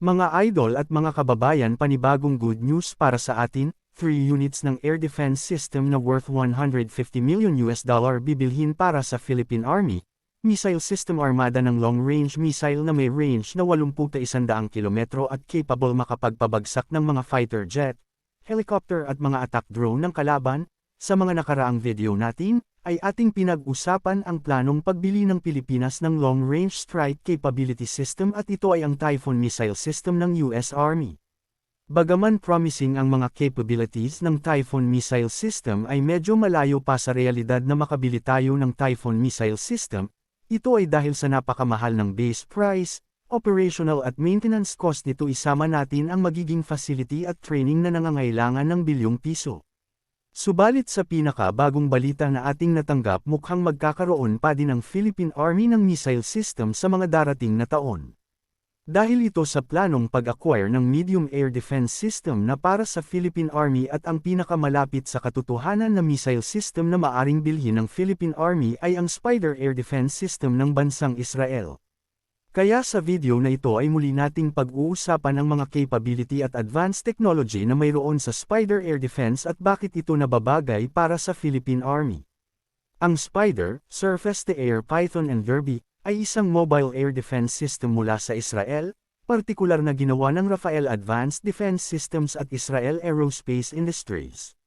Mga idol at mga kababayan panibagong good news para sa atin, 3 units ng air defense system na worth 150 million US dollar bibilhin para sa Philippine Army, missile system armada ng long-range missile na may range na 81 kilometro at capable makapagpabagsak ng mga fighter jet, helicopter at mga attack drone ng kalaban, sa mga nakaraang video natin, ay ating pinag-usapan ang planong pagbili ng Pilipinas ng Long Range Strike Capability System at ito ay ang Typhoon Missile System ng US Army. Bagaman promising ang mga capabilities ng Typhoon Missile System ay medyo malayo pa sa realidad na makabili tayo ng Typhoon Missile System, ito ay dahil sa napakamahal ng base price, operational at maintenance cost nito isama natin ang magiging facility at training na nangangailangan ng bilyong piso. Subalit sa pinaka-bagong balita na ating natanggap mukhang magkakaroon pa din ang Philippine Army ng missile system sa mga darating na taon. Dahil ito sa planong pag-acquire ng medium air defense system na para sa Philippine Army at ang pinakamalapit sa katotohanan na missile system na maaring bilhin ng Philippine Army ay ang Spider Air Defense System ng bansang Israel. Kaya sa video na ito ay muli nating pag-uusapan ang mga capability at advanced technology na mayroon sa Spider Air Defense at bakit ito nababagay para sa Philippine Army. Ang Spider, Surface-to-Air Python and Derby, ay isang mobile air defense system mula sa Israel, partikular na ginawa ng Rafael Advanced Defense Systems at Israel Aerospace Industries.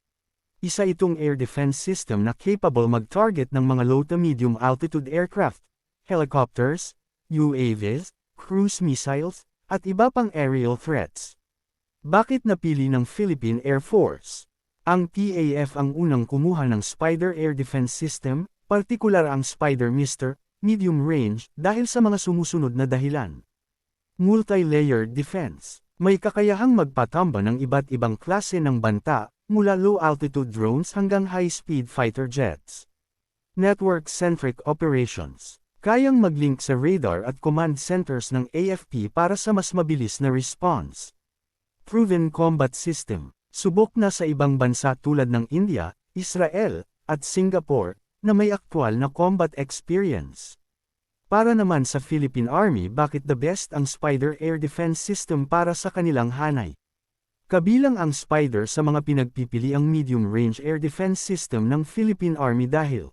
Isa itong air defense system na capable mag-target ng mga low to medium altitude aircraft, helicopters, UAVs, cruise missiles, at iba pang aerial threats. Bakit napili ng Philippine Air Force? Ang PAF ang unang kumuha ng Spider Air Defense System, partikular ang Spider Mister, medium range, dahil sa mga sumusunod na dahilan. Multi-layered defense. May kakayahang magpatamba ng iba't ibang klase ng banta, mula low-altitude drones hanggang high-speed fighter jets. Network-centric operations. Kayang mag-link sa radar at command centers ng AFP para sa mas mabilis na response. Proven Combat System. Subok na sa ibang bansa tulad ng India, Israel, at Singapore, na may aktwal na combat experience. Para naman sa Philippine Army bakit the best ang Spider Air Defense System para sa kanilang hanay. Kabilang ang Spider sa mga pinagpipili ang medium-range air defense system ng Philippine Army dahil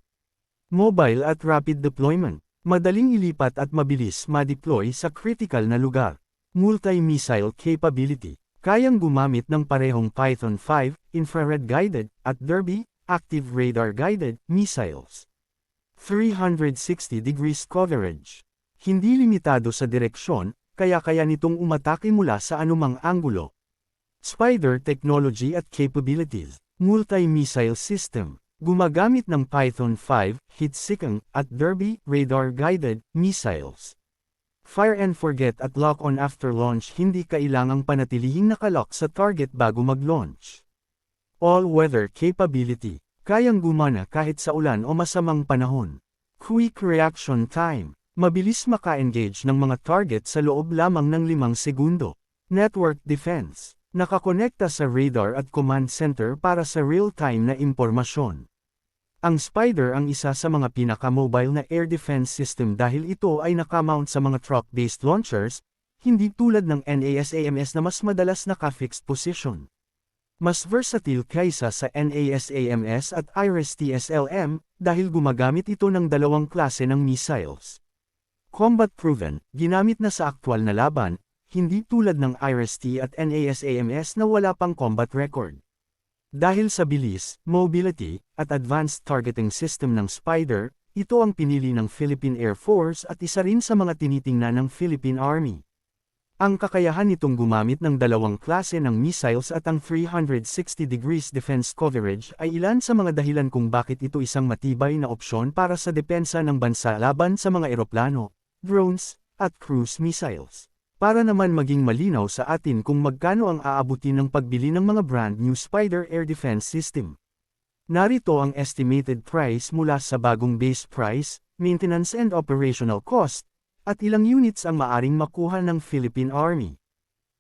mobile at rapid deployment, Madaling ilipat at mabilis ma-deploy sa critical na lugar. Multi-missile capability. Kayang gumamit ng parehong Python 5, infrared-guided, at Derby, active radar-guided, missiles. 360 degrees coverage. Hindi limitado sa direksyon, kaya kaya nitong umatake mula sa anumang anggulo. Spider technology at capabilities. Multi-missile system. Gumagamit ng Python 5, Hitsikang, at Derby, radar-guided, missiles. Fire and forget at lock-on after launch hindi kailangang panatilihing nakalock sa target bago mag-launch. All-weather capability. Kayang gumana kahit sa ulan o masamang panahon. Quick reaction time. Mabilis maka-engage ng mga target sa loob lamang ng limang segundo. Network defense. Nakakonekta sa radar at command center para sa real-time na impormasyon. Ang Spider ang isa sa mga pinaka-mobile na air defense system dahil ito ay nakamount sa mga truck-based launchers, hindi tulad ng NASAMS na mas madalas naka-fixed position. Mas versatile kaysa sa NASAMS at IRIS-TSLM dahil gumagamit ito ng dalawang klase ng missiles. Combat proven, ginamit na sa aktwal na laban, hindi tulad ng IRIS-T at NASAMS na wala pang combat record. Dahil sa bilis, mobility, at advanced targeting system ng Spider, ito ang pinili ng Philippine Air Force at isa rin sa mga tinitingnan ng Philippine Army. Ang kakayahan nitong gumamit ng dalawang klase ng missiles at ang 360 degrees defense coverage ay ilan sa mga dahilan kung bakit ito isang matibay na opsyon para sa depensa ng bansa laban sa mga eroplano, drones, at cruise missiles. Para naman maging malinaw sa atin kung magkano ang aabutin ng pagbili ng mga brand new Spider Air Defense System. Narito ang estimated price mula sa bagong base price, maintenance and operational cost, at ilang units ang maaring makuha ng Philippine Army.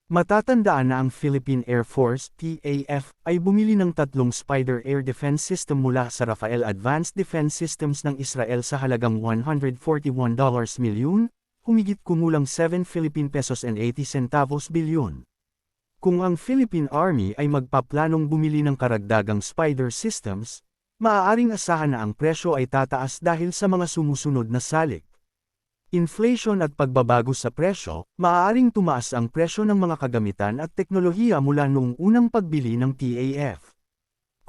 Matatandaan na ang Philippine Air Force PAF ay bumili ng tatlong Spider Air Defense System mula sa Rafael Advanced Defense Systems ng Israel sa halagang $141 million, humigit kumulang 7 Philippine pesos and 80 centavos bilyon. Kung ang Philippine Army ay magpaplanong bumili ng karagdagang Spider systems, maaaring asahan na ang presyo ay tataas dahil sa mga sumusunod na salik. Inflation at pagbabago sa presyo, maaaring tumaas ang presyo ng mga kagamitan at teknolohiya mula noong unang pagbili ng TAF.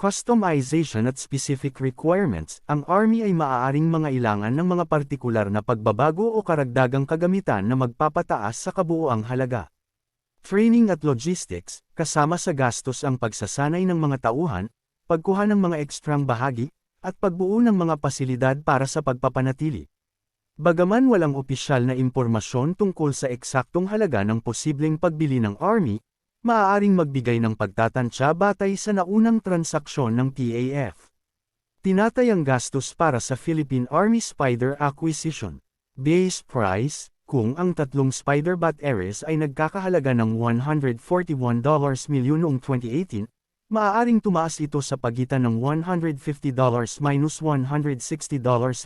Customization at specific requirements, ang Army ay maaaring mga ilangan ng mga partikular na pagbabago o karagdagang kagamitan na magpapataas sa kabuoang halaga. Training at logistics, kasama sa gastos ang pagsasanay ng mga tauhan, pagkuha ng mga ekstrang bahagi, at pagbuo ng mga pasilidad para sa pagpapanatili. Bagaman walang opisyal na impormasyon tungkol sa eksaktong halaga ng posibleng pagbili ng Army, maaaring magbigay ng pagtatansya batay sa naunang transaksyon ng TAF. Tinatay ang gastos para sa Philippine Army Spider Acquisition. Base price, kung ang tatlong Spider Bat Ares ay nagkakahalaga ng $141 milyon noong 2018, Maaaring tumaas ito sa pagitan ng $150 minus $160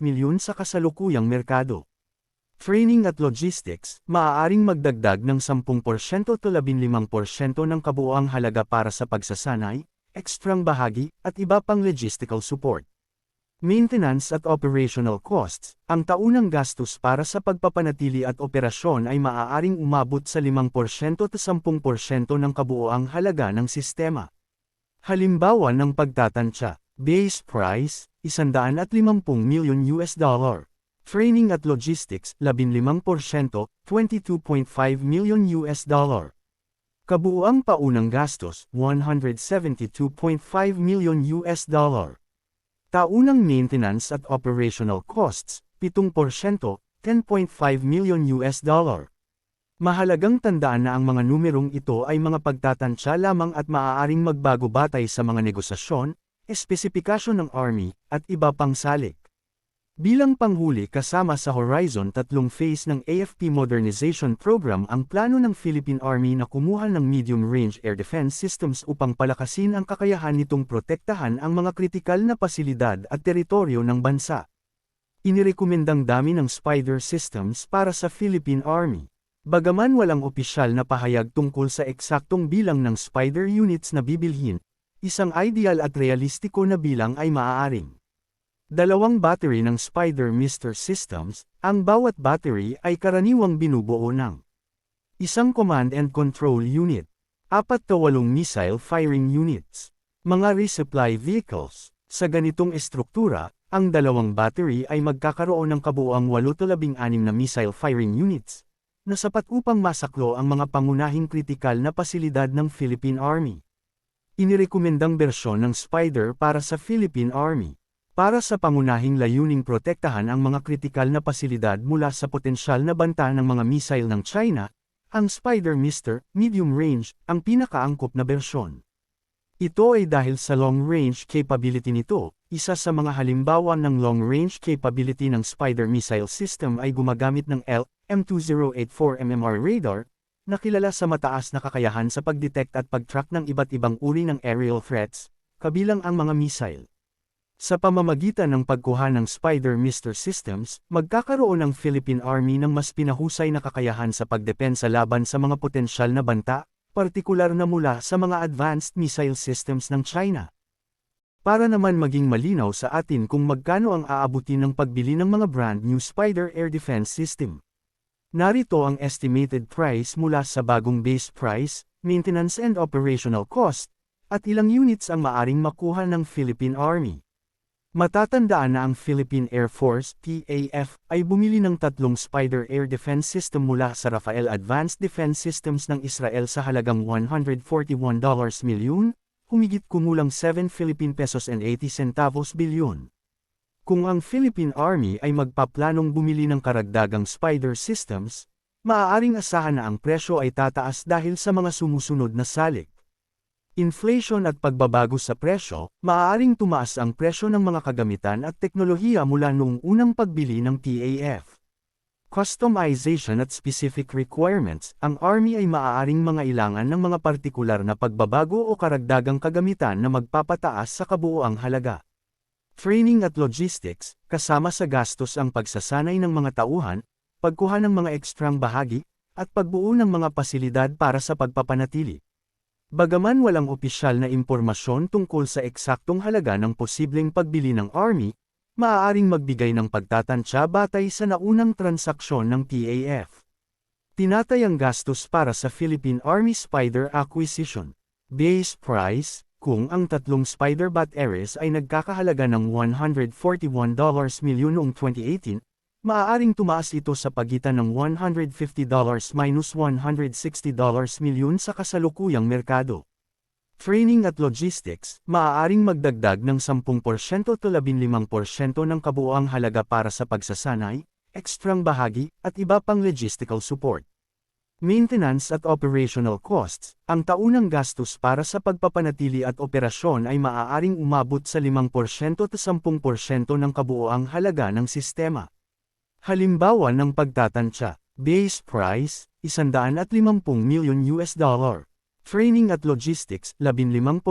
milyon sa kasalukuyang merkado. Training at logistics, maaaring magdagdag ng 10% to 15% ng kabuoang halaga para sa pagsasanay, ekstrang bahagi, at iba pang logistical support. Maintenance at operational costs, ang taunang gastos para sa pagpapanatili at operasyon ay maaaring umabot sa 5% to 10% ng kabuoang halaga ng sistema. Halimbawa ng pagtatansya, base price, 150 million US dollar. Training at logistics, 15%, 22.5 million US dollar. Kabuuang paunang gastos, 172.5 million US dollar. Taunang maintenance at operational costs, 7%, 10.5 million US dollar. Mahalagang tandaan na ang mga numerong ito ay mga pagtatansya lamang at maaaring magbago batay sa mga negosasyon, espesipikasyon ng Army, at iba pang salik. Bilang panghuli kasama sa Horizon tatlong phase ng AFP Modernization Program ang plano ng Philippine Army na kumuha ng medium-range air defense systems upang palakasin ang kakayahan nitong protektahan ang mga kritikal na pasilidad at teritoryo ng bansa. Inirekomendang dami ng Spider systems para sa Philippine Army. Bagaman walang opisyal na pahayag tungkol sa eksaktong bilang ng spider units na bibilhin, isang ideal at realistiko na bilang ay maaaring. Dalawang battery ng Spider Mister Systems, ang bawat battery ay karaniwang binubuo ng isang command and control unit, apat to walong missile firing units, mga resupply vehicles. Sa ganitong estruktura, ang dalawang battery ay magkakaroon ng kabuoang 8-16 na missile firing units, na sapat upang masaklo ang mga pangunahing kritikal na pasilidad ng Philippine Army. Inirekomendang bersyon ng Spider para sa Philippine Army. Para sa pangunahing layuning protektahan ang mga kritikal na pasilidad mula sa potensyal na banta ng mga missile ng China, ang Spider Mister, medium range, ang pinakaangkop na bersyon. Ito ay dahil sa long-range capability nito, isa sa mga halimbawa ng long-range capability ng Spider missile system ay gumagamit ng L, M2084 MMR radar, na kilala sa mataas na kakayahan sa pagdetect at pag-track ng iba't ibang uri ng aerial threats, kabilang ang mga missile. Sa pamamagitan ng pagkuha ng Spider Mister Systems, magkakaroon ng Philippine Army ng mas pinahusay na kakayahan sa pagdepensa laban sa mga potensyal na banta, partikular na mula sa mga advanced missile systems ng China. Para naman maging malinaw sa atin kung magkano ang aabutin ng pagbili ng mga brand new Spider Air Defense System. Narito ang estimated price mula sa bagong base price, maintenance and operational cost, at ilang units ang maaring makuha ng Philippine Army. Matatandaan na ang Philippine Air Force PAF ay bumili ng tatlong Spider Air Defense System mula sa Rafael Advanced Defense Systems ng Israel sa halagang $141 milyon, humigit kumulang 7 Philippine pesos and 80 centavos bilyon. Kung ang Philippine Army ay magpaplanong bumili ng karagdagang Spider systems, maaaring asahan na ang presyo ay tataas dahil sa mga sumusunod na salik. Inflation at pagbabago sa presyo, maaaring tumaas ang presyo ng mga kagamitan at teknolohiya mula noong unang pagbili ng TAF. Customization at specific requirements, ang Army ay maaaring mga ilangan ng mga partikular na pagbabago o karagdagang kagamitan na magpapataas sa kabuoang halaga. Training at logistics, kasama sa gastos ang pagsasanay ng mga tauhan, pagkuha ng mga ekstrang bahagi, at pagbuo ng mga pasilidad para sa pagpapanatili. Bagaman walang opisyal na impormasyon tungkol sa eksaktong halaga ng posibleng pagbili ng Army, maaaring magbigay ng pagtatansya batay sa naunang transaksyon ng TAF. Tinatay ang gastos para sa Philippine Army Spider Acquisition. Base price, kung ang tatlong Spider-Bat Ares ay nagkakahalaga ng $141 milyon noong 2018, maaaring tumaas ito sa pagitan ng $150 minus $160 milyon sa kasalukuyang merkado. Training at logistics, maaaring magdagdag ng 10% to 15% ng kabuoang halaga para sa pagsasanay, ekstrang bahagi, at iba pang logistical support. Maintenance at operational costs, ang taunang gastos para sa pagpapanatili at operasyon ay maaaring umabot sa 5% to 10% ng kabuoang halaga ng sistema. Halimbawa ng pagtatansya, base price, 150 million US dollar. Training at logistics, 15%,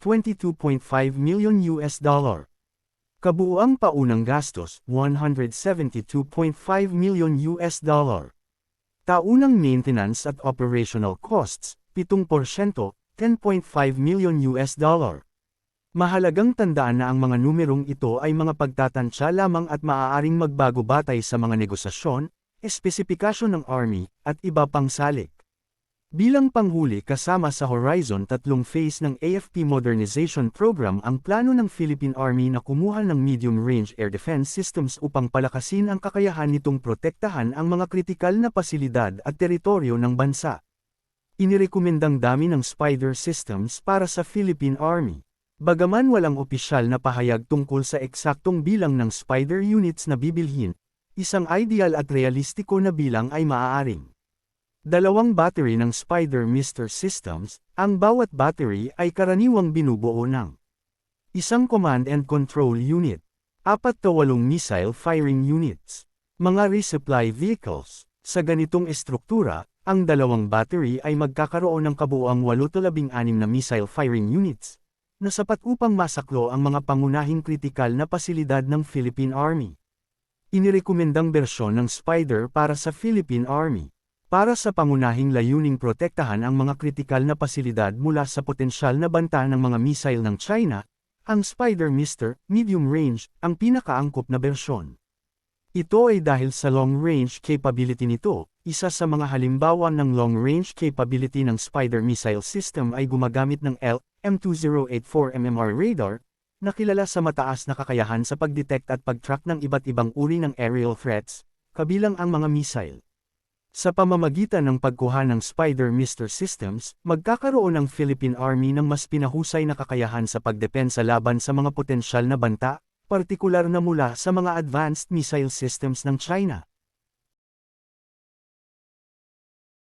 22.5 million US dollar. Kabuuang paunang gastos, 172.5 million US dollar. Taunang maintenance at operational costs, 7%, 10.5 million US dollar. Mahalagang tandaan na ang mga numerong ito ay mga pagtatansya lamang at maaaring magbago batay sa mga negosasyon, espesipikasyon ng Army, at iba pang salik. Bilang panghuli kasama sa Horizon tatlong phase ng AFP Modernization Program ang plano ng Philippine Army na kumuha ng medium-range air defense systems upang palakasin ang kakayahan nitong protektahan ang mga kritikal na pasilidad at teritoryo ng bansa. Inirekomendang dami ng Spider systems para sa Philippine Army. Bagaman walang opisyal na pahayag tungkol sa eksaktong bilang ng Spider units na bibilhin, isang ideal at realistiko na bilang ay maaaring. Dalawang battery ng Spider Mister Systems, ang bawat battery ay karaniwang binubuo ng isang command and control unit, apat to walong missile firing units, mga resupply vehicles. Sa ganitong estruktura, ang dalawang battery ay magkakaroon ng kabuoang 8-16 na missile firing units, na sapat upang masaklo ang mga pangunahing kritikal na pasilidad ng Philippine Army. Inirekomendang bersyon ng Spider para sa Philippine Army. Para sa pangunahing layuning protektahan ang mga kritikal na pasilidad mula sa potensyal na banta ng mga missile ng China, ang Spider Mister, medium range, ang pinakaangkop na bersyon. Ito ay dahil sa long-range capability nito, isa sa mga halimbawa ng long-range capability ng Spider missile system ay gumagamit ng LM2084 MMR radar, na kilala sa mataas na kakayahan sa pagdetect at pag-track ng iba't ibang uri ng aerial threats, kabilang ang mga missile. Sa pamamagitan ng pagkuha ng Spider Mister Systems, magkakaroon ang Philippine Army ng mas pinahusay na kakayahan sa pagdepensa laban sa mga potensyal na banta, partikular na mula sa mga advanced missile systems ng China.